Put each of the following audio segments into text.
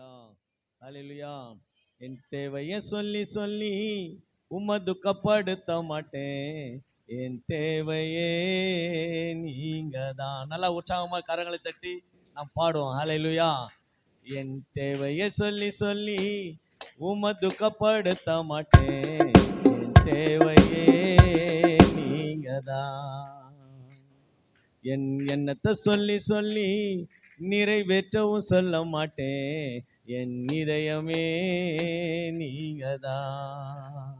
அலையிலுயா அலையிலுயா என் தேவையை சொல்லி சொல்லி உம்மை துக்கப்படுத்த மாட்டேன் என் தேவையே நீங்க தான் நல்லா உற்சாகமா கரங்களை தட்டி நாம் பாடுவோம். ஹalleluya என் தேவையை சொல்லி சொல்லி உம்மை துக்கப்படுத்த மாட்டேன் என் தேவையே நீங்க தான் என் எண்ணத்தை சொல்லி சொல்லி நிறைவேற்றவும் சொல்ல மாட்டேன் என் இதயமே நீங்கதான்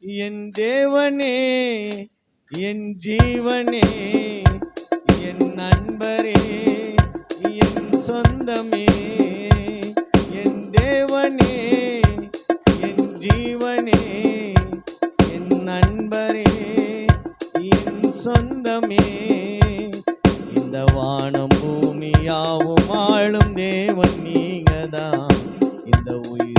என் தேவனே என் ஜீவனே என் நண்பரே என் சொந்தமே. என் தேவனே என் ஜீவனே என் நண்பரே என் சொந்தமே. இந்த வானம் யாவும் ஆளும் தேவன் நீங்கதான். இந்த உயிர்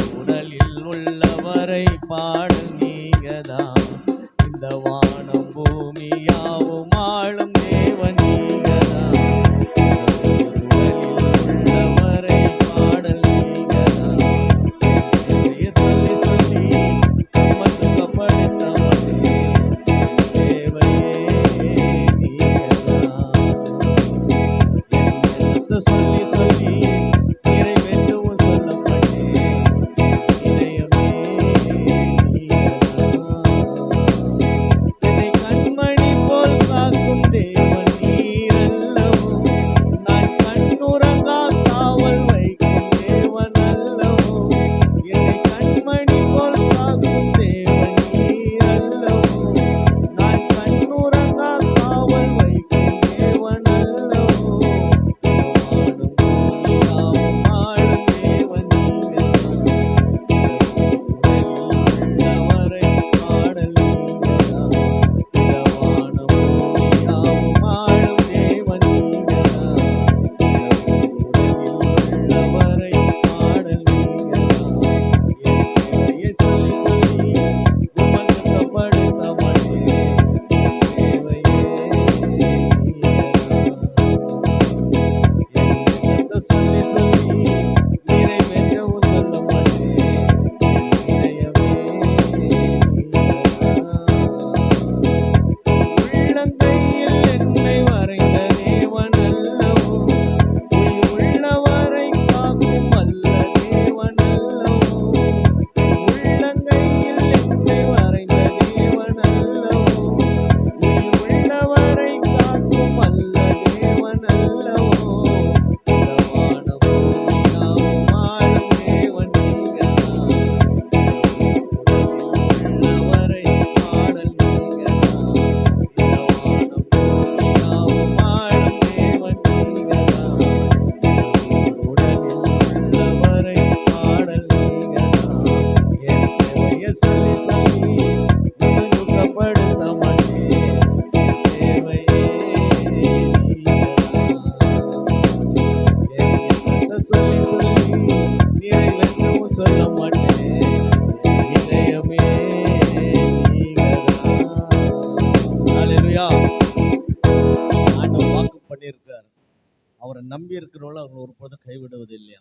நம்பி இருக்கிறவங்கள அவர் ஒருபோதும் கைவிடுவது இல்லையா?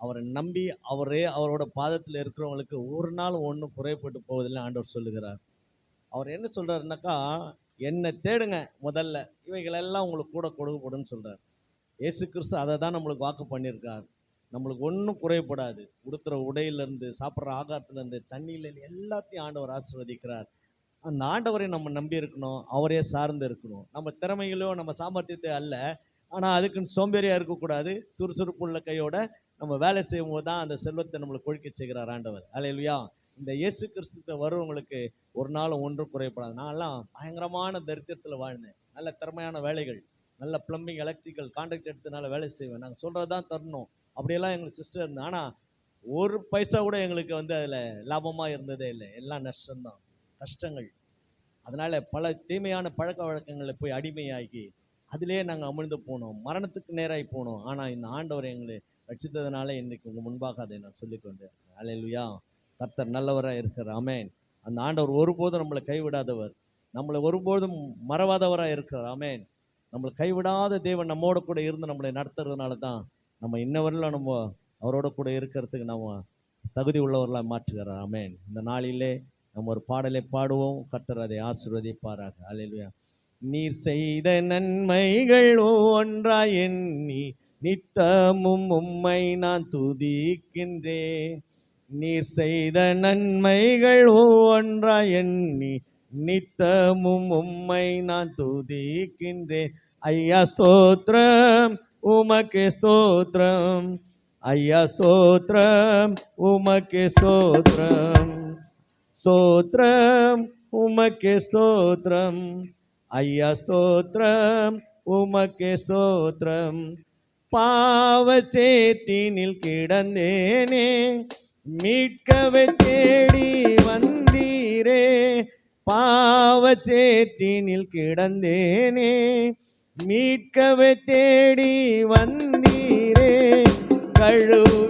அவரை நம்பி அவரே அவரோட பாதத்தில் இருக்கிறவங்களுக்கு ஒரு நாள் ஒன்றும் குறைப்பட்டு போவதில்லை ஆண்டவர் சொல்லுகிறார். அவர் என்ன சொல்கிறாருனாக்கா என்னை தேடுங்க முதல்ல இவைகளெல்லாம் உங்களுக்கு கூட கொடுக்கப்படும்னு சொல்கிறார் இயேசு கிறிஸ்து அதை தான் நம்மளுக்கு வாக்கு பண்ணியிருக்கார். நம்மளுக்கு ஒன்றும் குறைப்படாது உடுத்துற உடையிலேருந்து சாப்பிட்ற ஆகாரத்துலேருந்து தண்ணியிலேருந்து எல்லாத்தையும் ஆண்டவர் ஆசிர்வதிக்கிறார். அந்த ஆண்டவரை நம்ம நம்பி இருக்கணும் அவரே சார்ந்து இருக்கணும். நம்ம திறமைகளோ நம்ம சாமர்த்தியத்தை அல்ல ஆனால் அதுக்குன்னு சோம்பேறியாக இருக்கக்கூடாது. சுறுசுறுப்பு உள்ள கையோட நம்ம வேலை செய்யும் போது தான் அந்த செல்வத்தை நம்மளை கொழிக்க செய்கிறார் ஆண்டவர். அல்லையா இந்த இயேசு கிறிஸ்துத்த வருவங்களுக்கு ஒரு நாள் ஒன்றும் குறைப்படாது நான்லாம் பயங்கரமான தரித்திரத்தில் வாழ்ந்தேன். நல்ல திறமையான வேலைகள் நல்ல பிளம்பிங் எலக்ட்ரிக்கல் கான்ட்ராக்ட் எடுத்தனால வேலை செய்வேன். நாங்கள் சொல்கிறது தான் தரணும். அப்படியெல்லாம் எங்களுக்கு சிஸ்டர் இருந்தது ஆனால் ஒரு பைசா கூட எங்களுக்கு வந்து அதில் லாபமாக இருந்ததே இல்லை. எல்லாம் நஷ்டம்தான். கஷ்டங்கள். அதனால் பல தீமையான பழக்க வழக்கங்களில் போய் அடிமையாகி அதிலே நாங்கள் அமிழ்ந்து போனோம். மரணத்துக்கு நேராகி போனோம். ஆனால் இந்த ஆண்டவர் எங்களை ரட்சித்ததுனால இன்றைக்கு உங்கள் முன்பாக அதை நான் சொல்லிக்கொண்டேன் அலையிலுயா கர்த்தர் நல்லவராக இருக்கிற அமேன் அந்த ஆண்டவர் ஒருபோதும் நம்மளை கைவிடாதவர். நம்மளை ஒருபோதும் மறவாதவராக இருக்கிறார். அமேன் நம்மளை கைவிடாத தேவன் நம்மோட கூட இருந்து நம்மளை நடத்துறதுனால தான் நம்ம இன்ன வரையிலும் நம்ம அவரோட கூட இருக்கிறதுக்கு நம்ம தகுதி உள்ளவர்களாக மாற்றுகிறார். அமேன் இந்த நாளிலே நம்ம ஒரு பாடலை பாடுவோம். கர்த்தர் அதை ஆசிர்வதிப்பாராக. அலையிலுயா நீர் செய்த நன்மைகள் ஒன்றாய் எண்ணி நித்தமும் உம்மை நான் துதிக்கின்றேன். நீர் செய்த நன்மைகள் ஒன்றாய் எண்ணி நித்தமும் உம்மை நான் துதிக்கின்றேன். ஐயா ஸ்தோத்ரம் உமக்கு ஸ்தோத்ரம் ஐயா ஸ்தோத்ரம் உமக்கு ஸ்தோத்ரம் ஸ்தோத்ரம் உமக்கு ஸ்தோத்ரம் ஐயா ஸ்தோத்திரம் உமக்கே ஸ்தோத்திரம். பாவச்சேட்டினில் கிடந்தேனே மீட்கவே தேடி வந்தீரே. பாவச்சேட்டினில் கிடந்தேனே மீட்கவே தேடி வந்தீரே. கழுவு